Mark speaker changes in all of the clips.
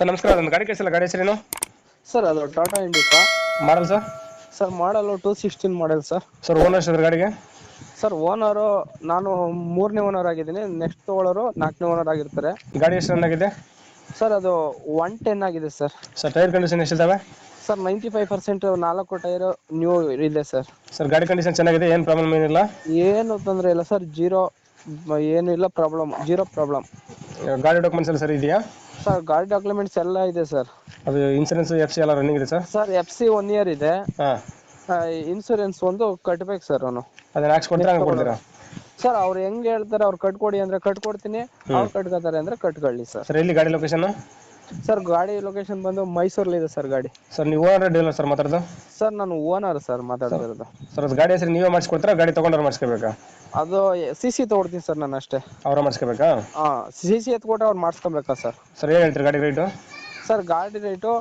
Speaker 1: Sir ನಮಸ್ಕಾರ. ಒಂದು ಗಾಡಿ ಕಳಿಸಲ್ಲ. ಗಾಡಿ ಹೆಸರೇನು?
Speaker 2: ಸರ್ ಅದು Tata Indica
Speaker 1: model sir
Speaker 2: sir model two sixteen model sir
Speaker 1: sir owner sir ಗಾಡಿಗೆ?
Speaker 2: ಸರ್ ಓನರು ನಾನು ಮೂರನೇ ಓನರ್ ಆಗಿದ್ದೀನಿ. ನೆಕ್ಸ್ಟ್ ತಗೊಳ್ಳೋರು ನಾಲ್ಕನೇ ಓನರ್ ಆಗಿರ್ತಾರೆ.
Speaker 1: ಗಾಡಿ ಎಷ್ಟು ರನ್ ಆಗಿದೆ
Speaker 2: ಸರ್ ಅದು ಒನ್ ಟೆನ್ ಆಗಿದೆ ಸರ್
Speaker 1: ಸರ್ ಟೈರ್ ಕಂಡೀಷನ್ ಎಷ್ಟಿದ್ದಾವೆ
Speaker 2: ಸರ್ ನೈಂಟಿ ಫೈವ್ ಪರ್ಸೆಂಟ್ ನಾಲ್ಕು ಟೈರ್ ನ್ಯೂ ಇದೆ ಸರ್
Speaker 1: ಸರ್ ಗಾಡಿ ಕಂಡೀಷನ್ ಚೆನ್ನಾಗಿದೆ? ಏನು ಪ್ರಾಬ್ಲಮ್ ಏನಿಲ್ಲ
Speaker 2: ಏನು ತೊಂದರೆ ಇಲ್ಲ ಸರ್ ಜೀರೋ ಏನು ಇಲ್ಲ ಪ್ರಾಬ್ಲಮ್ ಜೀರೋ ಪ್ರಾಬ್ಲಮ್
Speaker 1: ಗಾಡಿ ಡಾಕ್ಯುಮೆಂಟ್ಸ್ ಎಲ್ಲ ಸರ್ ಇದೆಯಾ?
Speaker 2: ಸರ್ ಗಾಡಿ ಡಾಕ್ಯುಮೆಂಟ್ಸ್ ಎಲ್ಲ ಇದೆ ಸರ್
Speaker 1: ಅದು ಇನ್ಸೂರೆನ್ಸ್ ಎಫ್ ಸಿ ಎಲ್ಲ ರನ್ನಿಂಗ್ ಇದೆ sir
Speaker 2: sir F C one year ಇದೆ.
Speaker 1: ಹಾಂ.
Speaker 2: ಇನ್ಸೂರೆನ್ಸ್ ಒಂದು ಕಟ್ಬೇಕು ಸರ್ ಅವನು.
Speaker 1: ಅದನ್ನ ಹಾಕ್ಸ್ಕೊಡ್ತೀರಾ ಹಂಗೆ ಕೊಡ್ತೀರಾ?
Speaker 2: ಸರ್ ಅವ್ರು ಹೆಂಗ್ ಹೇಳ್ತಾರೆ ಅವ್ರು ಕಟ್ಕೊಡಿ ಅಂದ್ರೆ ಕಟ್ಕೊಡ್ತೀನಿ ಅವ್ರು ಕಟ್ಕೋತಾರೆ ಅಂದ್ರೆ ಕಟ್ಕೊಳ್ಳಿ ಸರ್
Speaker 1: ಸರ್ ಎಲ್ಲಿ ಗಾಡಿ ಲೊಕೇಶನ್
Speaker 2: ಸರ್ ಗಾಡಿ ಲೊಕೇಶನ್ ಬಂದು ಮೈಸೂರಲ್ಲಿ ಇದೆ ಸರ್ ಗಾಡಿ.
Speaker 1: ಸರ್ ನೀವು ಓನರ್ ಡೀಲರ್ ಸರ್ ಮಾತಾಡೋದು?
Speaker 2: ಸರ್ ನಾನು ಓನರ್ ಸರ್ ಮಾತಾಡ್ತಿರೋದು.
Speaker 1: ಸರ್ ಅದು ಗಾಡಿ ಹೆಸರು ನೀವೇ ಮಾಡಿಸ್ಕೊಡ್ತೀರಾ? ಗಾಡಿ ತೊಗೊಂಡ್ರೆ ಮಾಡಿಸ್ಕೋಬೇಕಾ?
Speaker 2: ಅದು ಸಿ ಸಿ ತೊಗೊಡ್ತೀನಿ ಸರ್ ನಾನು ಅಷ್ಟೇ.
Speaker 1: ಅವರ ಮಾಡಿಸ್ಕೋಬೇಕಾ?
Speaker 2: ಹಾಂ ಸಿ ಸಿ ಎತ್ಕೊಟ್ರೆ ಅವ್ರು ಮಾಡಿಸ್ಕೊಬೇಕಾ ಸರ್
Speaker 1: ಸರ್ ಏನು ಹೇಳ್ತೀರಿ ಗಾಡಿ ರೇಟು
Speaker 2: ಸರ್ ಗಾಡಿ ರೇಟು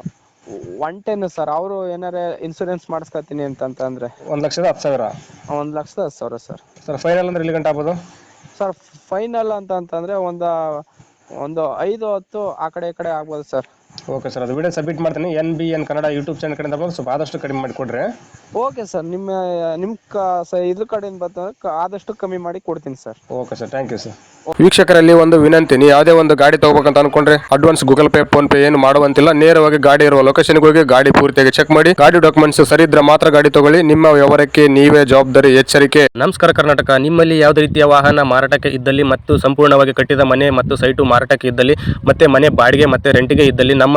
Speaker 2: ಒನ್ ಟೆನ್ ಸರ್ ಅವರು ಏನಾರೇ ಇನ್ಸೂರೆನ್ಸ್ ಮಾಡಿಸ್ಕೊತೀನಿ ಅಂತಂತಂದ್ರೆ
Speaker 1: ಒಂದು ಲಕ್ಷದ ಹತ್ತು ಸಾವಿರ.
Speaker 2: ಒಂದು ಲಕ್ಷದ ಹತ್ತು ಸಾವಿರ ಸರ್
Speaker 1: ಸರ್ ಫೈನಲ್ ಅಂದ್ರೆ ಎಲ್ಲಿ ಗಂಟೆ ಆಗ್ಬೋದು?
Speaker 2: ಸರ್ ಫೈನಲ್ ಅಂತ ಅಂತಂದ್ರೆ ಒಂದು ಒಂದು ಐದು ಹತ್ತು ಆ ಕಡೆ ಈ ಕಡೆ ಆಗ್ಬೋದು ಸರ್.
Speaker 1: ಓಕೆ ಸರ್ ಅದು ವಿಡಿಯೋ ಸಬ್ಮಿಟ್ ಮಾಡ್ತೀನಿ. N B N Kannada YouTube channel ಕಡೆಯಿಂದ ಬಂದು ಸ್ವಲ್ಪ ಆದಷ್ಟು ಕಡಿಮೆ ಮಾಡಿಕೊಡ್ರಿ
Speaker 2: ಓಕೆ ಸರ್ ನಿಮ್ಮ ನಿಮ್ಮ ಕ ಸ ಇದ್ರ ಕಡೆಯಿಂದ ಕ- ಆದಷ್ಟು ಕಮ್ಮಿ ಮಾಡಿ ಕೊಡ್ತೀನಿ sir
Speaker 1: okay sir thank you sir
Speaker 3: ವೀಕ್ಷಕರಲ್ಲಿ ಒಂದು ವಿನಂತಿ. ನೀವು ಯಾವುದೇ ಒಂದು ಗಾಡಿ ತಗೋಬೇಕಂತ ಅನ್ಕೊಂಡ್ರೆ advance Google Pay PhonePe ಏನು ಮಾಡುವಂತಿಲ್ಲ. ನೇರವಾಗಿ ಗಾಡಿ ಇರುವ ಲೊಕೇಶನ್ಗೆ ಹೋಗಿ ಗಾಡಿ ಪೂರ್ತಿಯಾಗಿ ಚೆಕ್ ಮಾಡಿ. ಗಾಡಿ ಡಾಕ್ಯುಮೆಂಟ್ಸ್ ಸರಿ ಇದ್ರೆ ಮಾತ್ರ ಗಾಡಿ ತಗೊಳ್ಳಿ. ನಿಮ್ಮ ವ್ಯವಹಾರಕ್ಕೆ ನೀವೇ ಜವಾಬ್ದಾರಿ ಎಚ್ಚರಿಕೆ.
Speaker 4: ನಮಸ್ಕಾರ ಕರ್ನಾಟಕ. ನಿಮ್ಮಲ್ಲಿ ಯಾವುದೇ ರೀತಿಯ ವಾಹನ ಮಾರಾಟಕ್ಕೆ ಇದ್ದಲ್ಲಿ ಮತ್ತು ಸಂಪೂರ್ಣವಾಗಿ ಕಟ್ಟಿದ ಮನೆ ಮತ್ತು ಸೈಟು ಮಾರಾಟಕ್ಕೆ ಇದ್ದಲ್ಲಿ ಮತ್ತೆ ಮನೆ ಬಾಡಿಗೆ ಮತ್ತೆ ರೆಂಟಿಗೆ ಇದ್ದಲ್ಲಿ ನಮ್ಮ